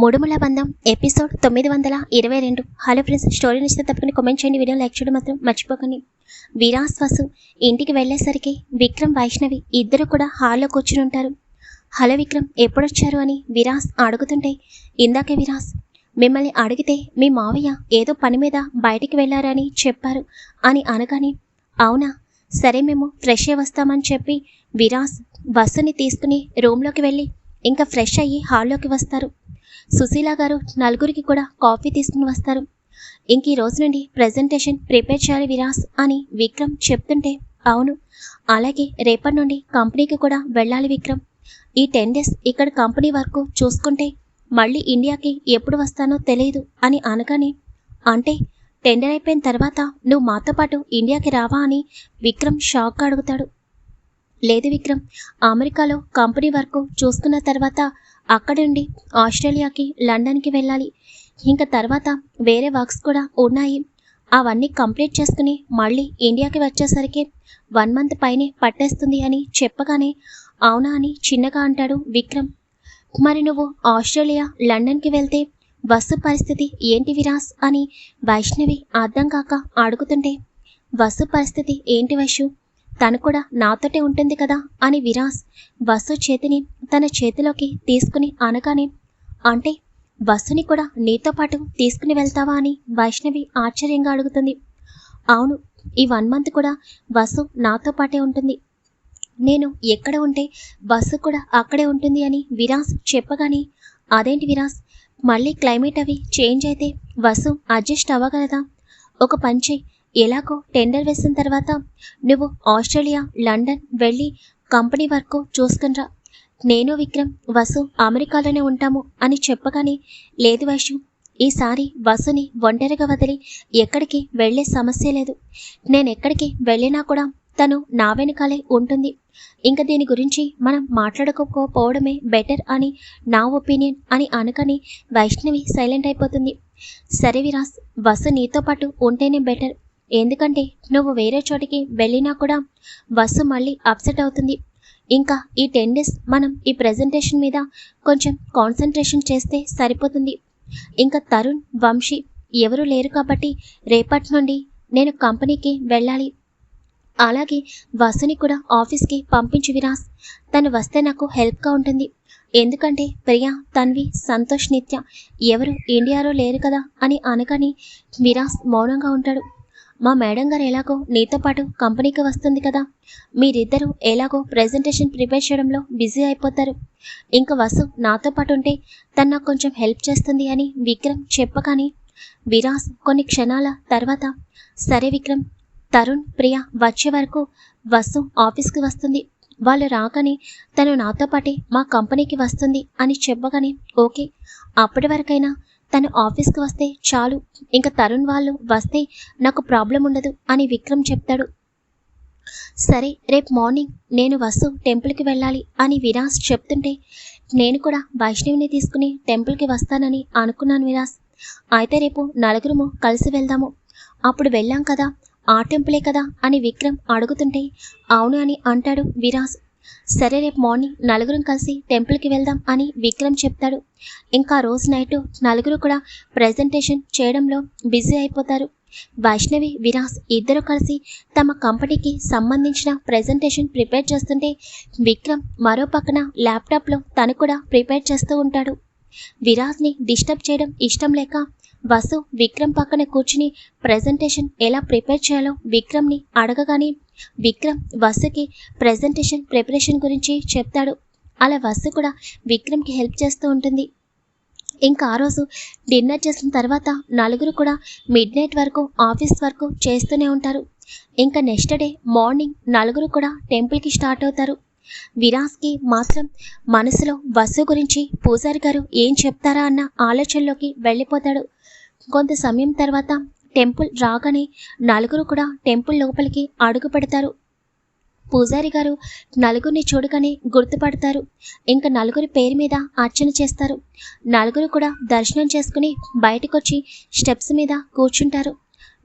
మూడుముల బంధం ఎపిసోడ్ తొమ్మిది వందల ఇరవై రెండు. హలో ఫ్రెండ్స్ స్టోరీ నచ్చితే తప్పకుండా కామెంట్ చేయండి వీడియో లైక్ చేయడం మాత్రం మర్చిపోకండి. విరాస్ వసు ఇంటికి వెళ్ళేసరికి విక్రమ్ వైష్ణవి ఇద్దరు కూడా హాల్లో కూర్చుని ఉంటారు. హలో విక్రమ్ ఎప్పుడొచ్చారు అని విరాస్ అడుగుతుంటే ఇందాకే విరాస్ మిమ్మల్ని అడిగితే మీ మావయ్య ఏదో పని మీద బయటికి వెళ్ళారని చెప్పారు అని అనగానే అవునా సరే మేము ఫ్రెష్ అయ్యి వస్తామని చెప్పి విరాస్ బస్సుని తీసుకుని రూమ్లోకి వెళ్ళి ఇంకా ఫ్రెష్ అయ్యి హాల్లోకి వస్తారు. సుశీల గారు నలుగురికి కూడా కాఫీ తీసుకుని వస్తారు. ఇంక ఈ రోజు నుండి ప్రజెంటేషన్ ప్రిపేర్ చేయాలి విరాస్ అని విక్రమ్ చెప్తుంటే అవును. అలాగే రేపటి నుండి కంపెనీకి కూడా వెళ్ళాలి విక్రమ్. ఈ టెన్ డేస్ ఇక్కడ కంపెనీ వరకు చూసుకుంటే మళ్ళీ ఇండియాకి ఎప్పుడు వస్తానో తెలియదు అని అనగానే అంటే టెండర్ అయిపోయిన తర్వాత నువ్వు మాతో పాటు ఇండియాకి రావా అని విక్రమ్ షాక్ అడుగుతాడు. లేదు విక్రమ్. అమెరికాలో కంపెనీ వర్క్ చూసుకున్న తర్వాత అక్కడి నుండి ఆస్ట్రేలియాకి లండన్కి వెళ్ళాలి. ఇంకా తర్వాత వేరే వర్క్స్ కూడా ఉన్నాయి. అవన్నీ కంప్లీట్ చేసుకుని మళ్ళీ ఇండియాకి వచ్చేసరికి వన్ మంత్ పైనే పట్టేస్తుంది అని చెప్పగానే అవునా అని చిన్నగా అంటాడు విక్రమ్. మరి నువ్వు ఆస్ట్రేలియా లండన్కి వెళ్తే బస్సు పరిస్థితి ఏంటి విరాస్ అని వైష్ణవి అర్థం కాక అడుగుతుంటే బస్సు పరిస్థితి ఏంటి వైషు? తను కూడా నాతోటే ఉంటుంది కదా అని విరాస్ బస్సు చేతిని తన చేతిలోకి తీసుకుని అనగానే అంటే బస్సుని కూడా నీతో పాటు తీసుకుని వెళ్తావా? అని వైష్ణవి ఆశ్చర్యంగా అడుగుతుంది. అవును ఈ వన్ మంత్ కూడా బస్సు నాతో పాటే ఉంటుంది. నేను ఎక్కడ ఉంటే బస్సు కూడా అక్కడే ఉంటుంది అని విరాస్ చెప్పగానే అదేంటి విరాస్ మళ్ళీ క్లైమేట్ అవి చేంజ్ అయితే బస్సు అడ్జస్ట్ అవ్వగలదా? ఒక పని ఎలాగో టెండర్ వేసిన తర్వాత నువ్వు ఆస్ట్రేలియా లండన్ వెళ్ళి కంపెనీ వర్క్ చూసుకునిరా. నేను విక్రమ్ వసు అమెరికాలోనే ఉంటాము అని చెప్పగానే లేదు వైషు ఈసారి వసుని ఒంటరిగా వదిలి ఎక్కడికి వెళ్ళే సమస్య లేదు. నేను ఎక్కడికి వెళ్ళినా కూడా తను నా వెనకాలే ఉంటుంది. ఇంకా దీని గురించి మనం మాట్లాడుకోకపోవడమే బెటర్ అని నా ఒపీనియన్ అని అనకని వైష్ణవి సైలెంట్ అయిపోతుంది. సరే విరాస్ వసు నీతో పాటు ఉంటేనే బెటర్. ఎందుకంటే నువ్వు వేరే చోటికి వెళ్ళినా కూడా బస్సు మళ్ళీ అప్సెట్ అవుతుంది. ఇంకా ఈ టెన్ డేస్ మనం ఈ ప్రజెంటేషన్ మీద కొంచెం కాన్సన్ట్రేషన్ చేస్తే సరిపోతుంది. ఇంకా తరుణ్ వంశీ ఎవరు లేరు కాబట్టి రేపటి నుండి నేను కంపెనీకి వెళ్ళాలి. అలాగే వసుని కూడా ఆఫీస్కి పంపించు విరాస్ తను వస్తే నాకు హెల్ప్గా ఉంటుంది. ఎందుకంటే ప్రియా తన్వి సంతోష్ నిత్య ఎవరు ఇండియాలో లేరు కదా అని అనగానే విరాస్ మౌనంగా ఉంటాడు. మా మేడం గారు ఎలాగో నీతో పాటు కంపెనీకి వస్తుంది కదా. మీరిద్దరూ ఎలాగో ప్రెజెంటేషన్ ప్రిపేర్ చేయడంలో బిజీ అయిపోతారు. ఇంకా వసు నాతో పాటు ఉంటే తను నాకు కొంచెం హెల్ప్ చేస్తుంది అని విక్రమ్ చెప్పగానే విరాస్ కొన్ని క్షణాల తర్వాత సరే విక్రమ్ తరుణ్ ప్రియ వచ్చే వరకు వసు ఆఫీస్కి వస్తుంది. వాళ్ళు రాకని తను నాతో పాటే మా కంపెనీకి వస్తుంది అని చెప్పగానే ఓకే అప్పటి వరకైనా తను ఆఫీస్కి వస్తే చాలు. ఇంకా తరుణ్ వాళ్ళు వస్తే నాకు ప్రాబ్లం ఉండదు అని విక్రమ్ చెప్తాడు. సరే రేపు మార్నింగ్ నేను వసు టెంపుల్కి వెళ్ళాలి అని విరాస్ చెప్తుంటే నేను కూడా వైష్ణవిని తీసుకుని టెంపుల్కి వస్తానని అనుకున్నాను విరాస్. అయితే రేపు నలుగురము కలిసి వెళ్దాము. అప్పుడు వెళ్ళాం కదా ఆ టెంపులే కదా అని విక్రమ్ అడుగుతుంటే అవును అని అంటాడు విరాస్. సరే రేపు మార్నింగ్ నలుగురం కలిసి టెంపుల్కి వెళ్దాం అని విక్రమ్ చెప్తాడు. ఇంకా రోజు నైట్ నలుగురు కూడా ప్రజెంటేషన్ చేయడంలో బిజీ అయిపోతారు. వైష్ణవి విరాస్ ఇద్దరు కలిసి తమ కంపెనీకి సంబంధించిన ప్రజెంటేషన్ ప్రిపేర్ చేస్తుంటే విక్రమ్ మరో పక్కన ల్యాప్టాప్లో తను కూడా ప్రిపేర్ చేస్తూ ఉంటాడు. విరాస్ని డిస్టర్బ్ చేయడం ఇష్టం లేక వసు విక్రమ్ పక్కన కూర్చుని ప్రజెంటేషన్ ఎలా ప్రిపేర్ చేయాలో విక్రమ్ని అడగగానే విక్రమ్ వసుకి ప్రజెంటేషన్ ప్రిపరేషన్ గురించి చెప్తాడు. అలా వసు కూడా విక్రమ్కి హెల్ప్ చేస్తూ ఉంటుంది. ఇంకా ఆ రోజు డిన్నర్ చేసిన తర్వాత నలుగురు కూడా మిడ్ నైట్ వరకు ఆఫీస్ వరకు చేస్తూనే ఉంటారు. ఇంకా నెక్స్ట్ డే మార్నింగ్ నలుగురు కూడా టెంపుల్కి స్టార్ట్ అవుతారు. విరాస్కి మాత్రం మనసులో వసు గురించి పూజారి గారు ఏం చెప్తారా అన్న ఆలోచనలోకి వెళ్ళిపోతాడు. కొంత సమయం తర్వాత టెంపుల్ రాగానే నలుగురు కూడా టెంపుల్ లోపలికి అడుగు పెడతారు. పూజారి గారు నలుగురిని చూడగానే గుర్తుపడతారు. ఇంకా నలుగురి పేరు మీద అర్చన చేస్తారు. నలుగురు కూడా దర్శనం చేసుకుని బయటకొచ్చి స్టెప్స్ మీద కూర్చుంటారు.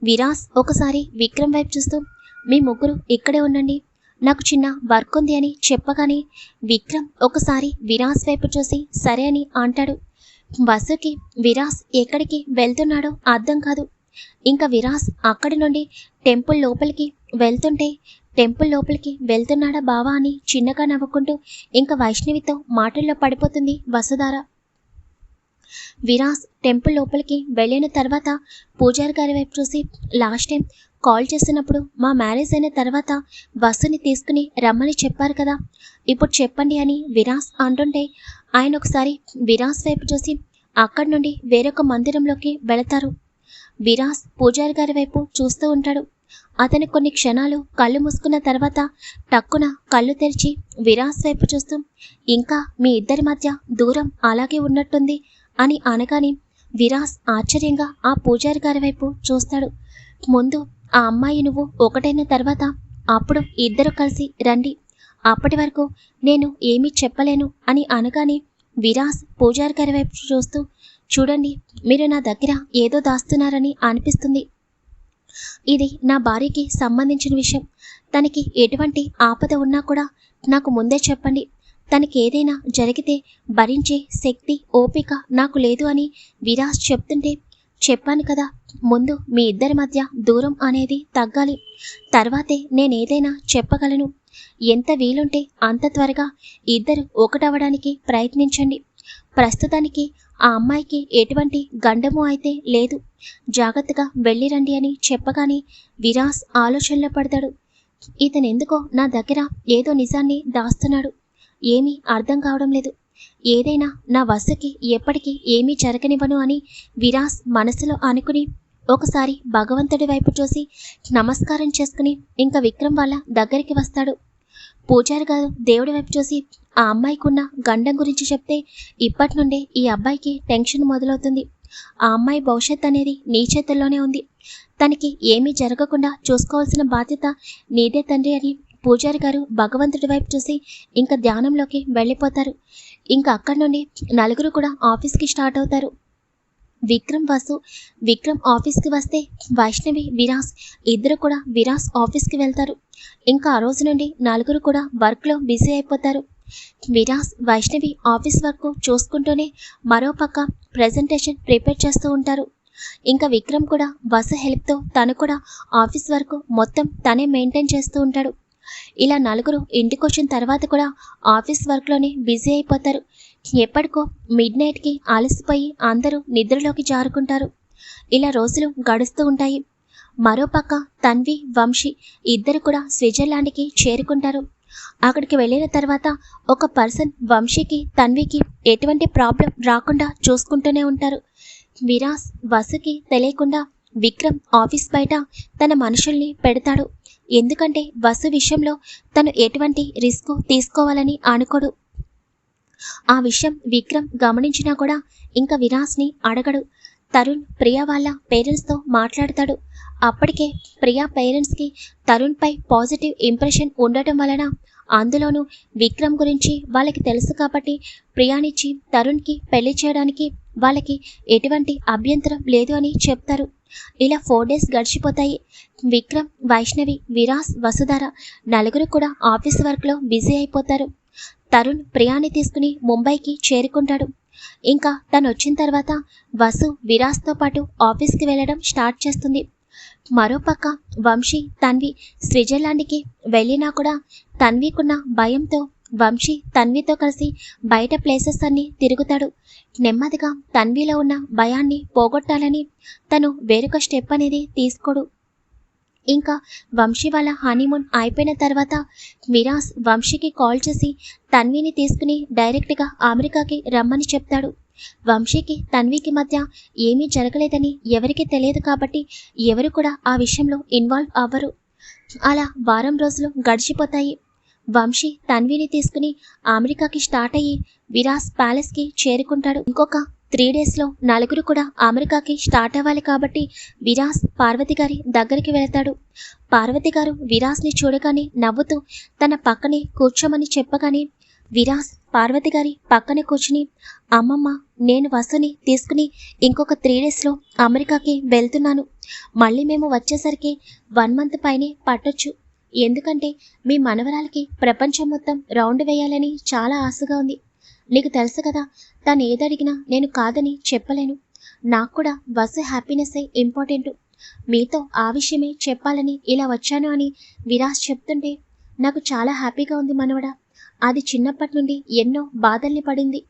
విరాస్ ఒకసారి విక్రమ్ వైపు చూస్తూ మీ ముగ్గురు ఇక్కడే ఉండండి. నాకు చిన్న వర్క్ ఉంది అని చెప్పగానే విక్రమ్ ఒకసారి విరాస్ వైపు చూసి సరే అని అంటాడు. బస్సుకి విరాస్ ఎక్కడికి వెళ్తున్నాడో అర్థం కాదు. ఇంకా విరాస్ అక్కడి నుండి టెంపుల్ లోపలికి వెళ్తుంటే టెంపుల్ లోపలికి వెళ్తున్నాడా బావా అని చిన్నగా నవ్వుకుంటూ ఇంకా వైష్ణవితో మాటల్లో పడిపోతుంది వసుధార. విరాస్ టెంపుల్ లోపలికి వెళ్ళిన తర్వాత పూజారి గారి వైపు చూసి లాస్ట్ టైం కాల్ చేసినప్పుడు మా మ్యారేజ్ అయిన తర్వాత వసుని తీసుకుని రమ్మని చెప్పారు కదా. ఇప్పుడు చెప్పండి అని విరాస్ అంటుంటే ఆయన ఒకసారి విరాస్ వైపు చూసి అక్కడి నుండి వేరొక మందిరంలోకి వెళతారు. విరాస్ పూజారి గారి వైపు చూస్తూ ఉంటాడు. అతను కొన్ని క్షణాలు కళ్ళు మూసుకున్న తర్వాత టక్కున కళ్ళు తెరిచి విరాస్ వైపు చూస్తూ ఇంకా మీ ఇద్దరి మధ్య దూరం అలాగే ఉన్నట్టుంది అని అనగానే విరాస్ ఆశ్చర్యంగా ఆ పూజారి గారి వైపు చూస్తాడు. ముందు ఆ అమ్మాయి నువ్వు ఒకటైన తర్వాత అప్పుడు ఇద్దరు కలిసి రండి. అప్పటి వరకు నేను ఏమీ చెప్పలేను అని అనగానే విరాస్ పూజారి గారి వైపు చూస్తూ చూడండి మీరు నా దగ్గర ఏదో దాస్తున్నారని అనిపిస్తుంది. ఇది నా భార్యకి సంబంధించిన విషయం. తనకి ఎటువంటి ఆపద ఉన్నా కూడా నాకు ముందే చెప్పండి. తనకి ఏదైనా జరిగితే భరించే శక్తి ఓపిక నాకు లేదు అని విరాస్ చెప్తుంటే చెప్పాను కదా ముందు మీ ఇద్దరి మధ్య దూరం అనేది తగ్గాలి. తర్వాతే నేనేదైనా చెప్పగలను. ఎంత వీలుంటే అంత త్వరగా ఇద్దరు ఒకటవడానికి ప్రయత్నించండి. ప్రస్తుతానికి ఆ అమ్మాయికి ఎటువంటి గండము అయితే లేదు. జాగ్రత్తగా వెళ్ళిరండి అని చెప్పగానే విరాస్ ఆలోచనలో పడతాడు. ఇతనెందుకో నా దగ్గర ఏదో నిజాన్ని దాస్తున్నాడు. ఏమీ అర్థం కావడం లేదు. ఏదైనా నా వసకి ఎప్పటికీ ఏమీ జరగనివ్వను అని విరాస్ మనసులో అనుకుని ఒకసారి భగవంతుడి వైపు చూసి నమస్కారం చేసుకుని ఇంకా విక్రమ్ వాళ్ళ దగ్గరికి వస్తాడు. పూజారి గారు దేవుడి వైపు చూసి ఆ అమ్మాయికున్న గండం గురించి చెప్తే ఇప్పటి నుండే ఈ అబ్బాయికి టెన్షన్ మొదలవుతుంది. ఆ అమ్మాయి భవిష్యత్ అనేది నీ చేతుల్లోనే ఉంది. తనకి ఏమీ జరగకుండా చూసుకోవాల్సిన బాధ్యత నీదే తండ్రి అని పూజారి గారు భగవంతుడి వైపు చూసి ఇంకా ధ్యానంలోకి వెళ్ళిపోతారు. ఇంకా అక్కడి నుండి నలుగురు కూడా ఆఫీస్కి స్టార్ట్ అవుతారు. విక్రమ్ వాసు విక్రమ్ ఆఫీస్కి వస్తే వైష్ణవి విరాస్ ఇద్దరు కూడా విరాస్ ఆఫీస్కి వెళ్తారు. ఇంకా ఆ రోజు నుండి నలుగురు కూడా వర్క్లో బిజీ అయిపోతారు. విరాస్ వైష్ణవి ఆఫీస్ వర్క్ చూసుకుంటూనే మరోపక్క ప్రజెంటేషన్ ప్రిపేర్ చేస్తూ ఉంటారు. ఇంకా విక్రమ్ కూడా వసు హెల్ప్తో తను కూడా ఆఫీస్ వర్క్ మొత్తం తనే మెయింటైన్ చేస్తూ ఉంటాడు. ఇలా నలుగురు ఇంటికి వచ్చిన తర్వాత కూడా ఆఫీస్ వర్క్లోనే బిజీ అయిపోతారు. ఎప్పటికో మిడ్ నైట్కి ఆలసిపోయి అందరూ నిద్రలోకి జారుకుంటారు. ఇలా రోజులు గడుస్తూ ఉంటాయి. మరోపక్క తన్వి వంశీ ఇద్దరు కూడా స్విట్జర్లాండ్కి చేరుకుంటారు. అక్కడికి వెళ్ళిన తర్వాత ఒక పర్సన్ వంశీకి తన్వికి ఎటువంటి ప్రాబ్లం రాకుండా చూసుకుంటూనే ఉంటారు. విరాస్ వసుకి తెలియకుండా విక్రమ్ ఆఫీస్ బయట తన మనుషుల్ని పెడతాడు. ఎందుకంటే వసు విషయంలో తను ఎటువంటి రిస్క్ తీసుకోవాలని అనుకోడు. ఆ విషయం విక్రమ్ గమనించినా కూడా ఇంకా విరాస్ని అడగడు. తరుణ్ ప్రియా వాళ్ళ పేరెంట్స్తో మాట్లాడతాడు. అప్పటికే ప్రియా పేరెంట్స్కి తరుణ్పై పాజిటివ్ ఇంప్రెషన్ ఉండటం వలన అందులోనూ విక్రమ్ గురించి వాళ్ళకి తెలుసు కాబట్టి ప్రియానిచ్చి తరుణ్కి పెళ్ళి చేయడానికి వాళ్ళకి ఎటువంటి అభ్యంతరం లేదు అని చెప్తారు. ఇలా ఫోర్ డేస్ గడిచిపోతాయి. విక్రమ్ వైష్ణవి విరాస్ వసుధార నలుగురు కూడా ఆఫీస్ వర్క్లో బిజీ అయిపోతారు. తరుణ్ ప్రియాని తీసుకుని ముంబైకి చేరుకుంటాడు. ఇంకా తను వచ్చిన తర్వాత వసు విరాస్తో పాటు ఆఫీస్కి వెళ్ళడం స్టార్ట్ చేస్తుంది. మరోపక్క వంశీ తన్వి స్విట్జర్లాండ్కి వెళ్ళినా కూడా తన్వికున్న భయంతో వంశీ తన్వితో కలిసి బయట ప్లేసెస్ అన్ని తిరుగుతాడు. నెమ్మదిగా తన్విలో ఉన్న భయాన్ని పోగొట్టాలని తను వేరొక స్టెప్ అనేది తీసుకోడు. ఇంకా వంశీ వాళ్ళ హనీమూన్ అయిపోయిన తర్వాత మిరాస్ వంశీకి కాల్ చేసి తన్విని తీసుకుని డైరెక్ట్గా అమెరికాకి రమ్మని చెప్తాడు. వంశీకి తన్వికి మధ్య ఏమీ జరగలేదని ఎవరికీ తెలియదు కాబట్టి ఎవరు కూడా ఆ విషయంలో ఇన్వాల్వ్ అవ్వరు. అలా వారం రోజులు గడిచిపోతాయి. వంశీ తన్విని తీసుకుని అమెరికాకి స్టార్ట్ అయ్యి విరాస్ ప్యాలెస్కి చేరుకుంటాడు. ఇంకొక త్రీ డేస్లో నలుగురు కూడా అమెరికాకి స్టార్ట్ అవ్వాలి కాబట్టి విరాస్ పార్వతి గారి దగ్గరికి వెళ్తాడు. పార్వతి గారు విరాస్ని చూడగానే నవ్వుతూ తన పక్కనే కూర్చోమని చెప్పగానే విరాస్ పార్వతి గారి పక్కన కూర్చుని అమ్మమ్మ నేను వసుని తీసుకుని ఇంకొక త్రీ డేస్లో అమెరికాకి వెళ్తున్నాను. మళ్ళీ మేము వచ్చేసరికి వన్ మంత్ పైనే పట్టొచ్చు. ఎందుకంటే మీ మనవరాలకి ప్రపంచం మొత్తం రౌండ్ వేయాలని చాలా ఆశగా ఉంది. నీకు తెలుసు కదా తను ఏదడిగినా నేను కాదని చెప్పలేను. నాకు కూడా బస్సు హ్యాపీనెస్సే ఇంపార్టెంట్ మీతో ఆ విషయమే చెప్పాలని ఇలా వచ్చాను అని విరాస్ చెప్తుంటే నాకు చాలా హ్యాపీగా ఉంది మనవడా. అది చిన్నప్పటి నుండి ఎన్నో బాధల్ని పడింది.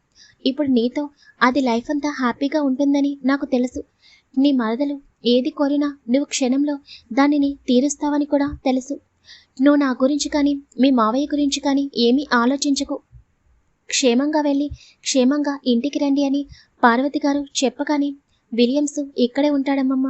ఇప్పుడు నీతో అది లైఫ్ అంతా హ్యాపీగా ఉంటుందని నాకు తెలుసు. నీ మరదలు ఏది కోరినా నువ్వు క్షణంలో దానిని తీరుస్తావని కూడా తెలుసు. నువ్వు నా గురించి కానీ మీ మావయ్య గురించి కానీ ఏమీ ఆలోచించకు. క్షేమంగా వెళ్ళి క్షేమంగా ఇంటికి రండి అని పార్వతి గారు చెప్పగానే విలియమ్స్ ఇక్కడే ఉంటాడమ్మమ్మ.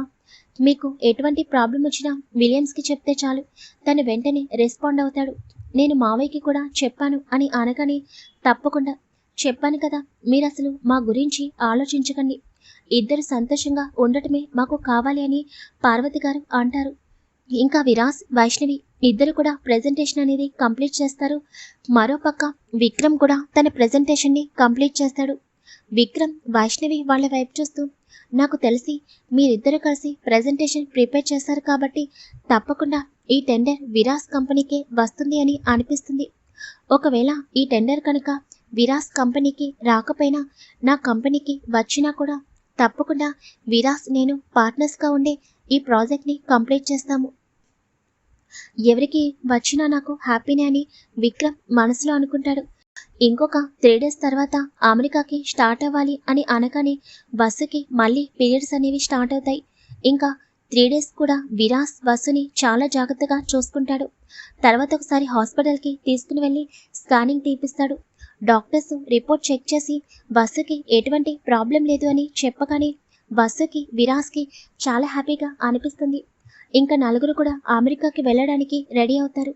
మీకు ఎటువంటి ప్రాబ్లం వచ్చినా విలియమ్స్కి చెప్తే చాలు. తను వెంటనే రెస్పాండ్ అవుతాడు. నేను మావయ్యకి కూడా చెప్పాను అని అనగానే తప్పకుండా చెప్పాను కదా మీరు అసలు మా గురించి ఆలోచించకండి. ఇద్దరు సంతోషంగా ఉండటమే మాకు కావాలి అని పార్వతి గారు అంటారు. ఇంకా విరాస్ వైష్ణవి ఇద్దరు కూడా ప్రెజెంటేషన్ అనేది కంప్లీట్ చేస్తారు. మరోపక్క విక్రమ్ కూడా తన ప్రెజెంటేషన్ని కంప్లీట్ చేస్తాడు. విక్రమ్ వైష్ణవి వాళ్ళ వైపు చూస్తూ నాకు తెలిసి మీరిద్దరు కలిసి ప్రెజెంటేషన్ ప్రిపేర్ చేశారు కాబట్టి తప్పకుండా ఈ టెండర్ విరాస్ కంపెనీకే వస్తుంది అని అనిపిస్తుంది. ఒకవేళ ఈ టెండర్ కనుక విరాస్ కంపెనీకి రాకపోయినా నా కంపెనీకి వచ్చినా కూడా తప్పకుండా విరాస్ నేను పార్ట్నర్స్గా ఉండే ఈ ప్రాజెక్ట్ని కంప్లీట్ చేస్తాము. ఎవరికి వచ్చినా నాకు హ్యాపీనే అని విక్రమ్ మనసులో అనుకుంటాడు. ఇంకొక త్రీ డేస్ తర్వాత అమెరికాకి స్టార్ట్ అవ్వాలి అని అనగానే బస్సుకి మళ్ళీ పీరియడ్స్ అనేవి స్టార్ట్ అవుతాయి. ఇంకా త్రీ డేస్ కూడా విరాస్ బస్సుని చాలా జాగ్రత్తగా చూసుకుంటాడు. తర్వాత ఒకసారి హాస్పిటల్కి తీసుకుని వెళ్ళి స్కానింగ్ తీపిస్తాడు. డాక్టర్స్ రిపోర్ట్ చెక్ చేసి బస్సుకి ఎటువంటి ప్రాబ్లం లేదు అని చెప్పగానే బస్సుకి విరాస్కి చాలా హ్యాపీగా అనిపిస్తుంది. ఇంకా నలుగురు కూడా అమెరికాకి వెళ్ళడానికి రెడీ అవుతారు.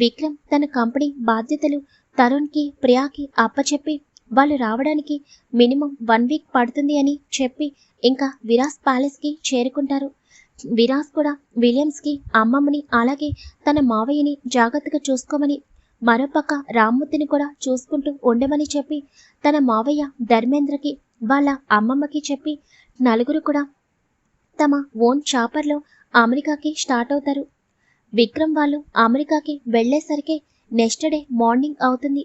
విక్రమ్ తన కంపెనీ బాధ్యతలు తరుణ్కి ప్రియాకి అప్పచెప్పి వాళ్ళు రావడానికి మినిమం వన్ వీక్ పడుతుంది అని చెప్పి ఇంకా విరాస్ ప్యాలెస్కి చేరుకుంటారు. విరాస్ కూడా విలియమ్స్కి అమ్మమ్మని అలాగే తన మావయ్యని జాగ్రత్తగా చూసుకోమని మరోపక్క రామ్మూర్తిని కూడా చూసుకుంటూ ఉండమని చెప్పి తన మావయ్య ధర్మేంద్రకి వాళ్ళ అమ్మమ్మకి చెప్పి నలుగురు కూడా తమ ఓన్ చాపర్లో అమెరికాకి స్టార్ట్ అవుతారు. విక్రమ్ వాళ్ళు అమెరికాకి వెళ్ళేసరికి నెక్స్ట్ డే మార్నింగ్ అవుతుంది.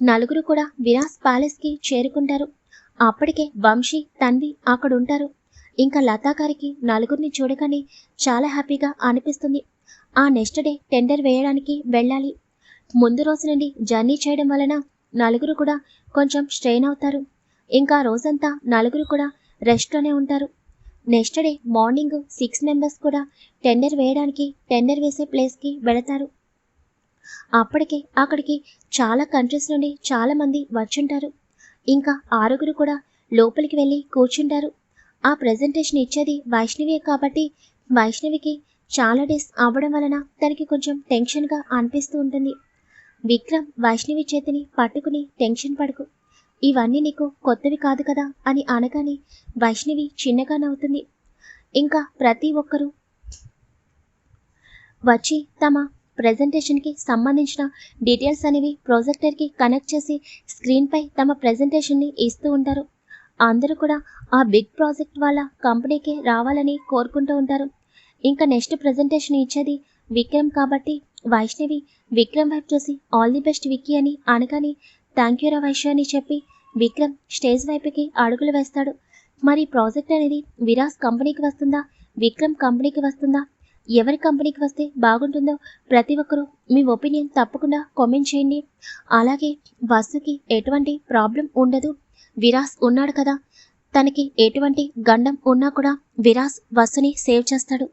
నలుగురు కూడా విరాస్ ప్యాలెస్కి చేరుకుంటారు. అప్పటికే వంశీ తన్వి అక్కడ ఉంటారు ఇంకా లతా గారికి నలుగురిని చూడగానే చాలా హ్యాపీగా అనిపిస్తుంది. ఆ నెక్స్ట్ డే టెండర్ వేయడానికి వెళ్ళాలి. ముందు రోజు నుండి జర్నీ చేయడం వలన నలుగురు కూడా కొంచెం స్ట్రెయిన్ అవుతారు. ఇంకా రోజంతా నలుగురు కూడా రెస్ట్లోనే ఉంటారు. Next day morning six members కూడా టెండర్ వేయడానికి టెండర్ వేసే ప్లేస్కి వెళతారు. అప్పటికే అక్కడికి చాలా కంట్రీస్ నుండి చాలా మంది వచ్చుంటారు. ఇంకా ఆరుగురు కూడా లోపలికి వెళ్ళి కూర్చుంటారు. ఆ ప్రజెంటేషన్ ఇచ్చేది వైష్ణవి కాబట్టి వైష్ణవికి చాలా డేస్ అవ్వడం వలన తనకి కొంచెం టెన్షన్గా అనిపిస్తూ ఉంటుంది. విక్రమ్ వైష్ణవి చేతిని పట్టుకుని టెన్షన్ పడుకు. ఇవన్నీ నీకు కొత్తవి కాదు కదా అని అనగానే వైష్ణవి చిన్నగా నవ్వుతుంది. ఇంకా ప్రతి ఒక్కరూ వచ్చి తమ ప్రెజెంటేషన్కి సంబంధించిన డీటెయిల్స్ అనేవి ప్రొజెక్టర్కి కనెక్ట్ చేసి స్క్రీన్పై తమ ప్రజెంటేషన్ని ఇస్తూ ఉంటారు. అందరూ కూడా ఆ బిగ్ ప్రాజెక్ట్ వాళ్ళ కంపెనీకి రావాలని కోరుకుంటూ ఉంటారు. ఇంకా నెక్స్ట్ ప్రెజెంటేషన్ ఇచ్చేది విక్రమ్ కాబట్టి వైష్ణవి విక్రమ్ వైపు చూసి ఆల్ ది బెస్ట్ విక్కీ అని అనగానే థ్యాంక్ యూ రా వైశ్య అని చెప్పి విక్రమ్ స్టేజ్ వైపుకి అడుగులు వేస్తాడు. మరి ప్రాజెక్ట్ అనేది విరాస్ కంపెనీకి వస్తుందా? విక్రమ్ కంపెనీకి వస్తుందా? ఎవరి కంపెనీకి వస్తే బాగుంటుందో ప్రతి ఒక్కరూ మీ ఒపీనియన్ తప్పకుండా కామెంట్ చేయండి. అలాగే బస్సుకి ఎటువంటి ప్రాబ్లం ఉండదు. విరాస్ ఉన్నాడు కదా. తనకి ఎటువంటి గండం ఉన్నా కూడా విరాస్ బస్సుని సేవ్ చేస్తాడు.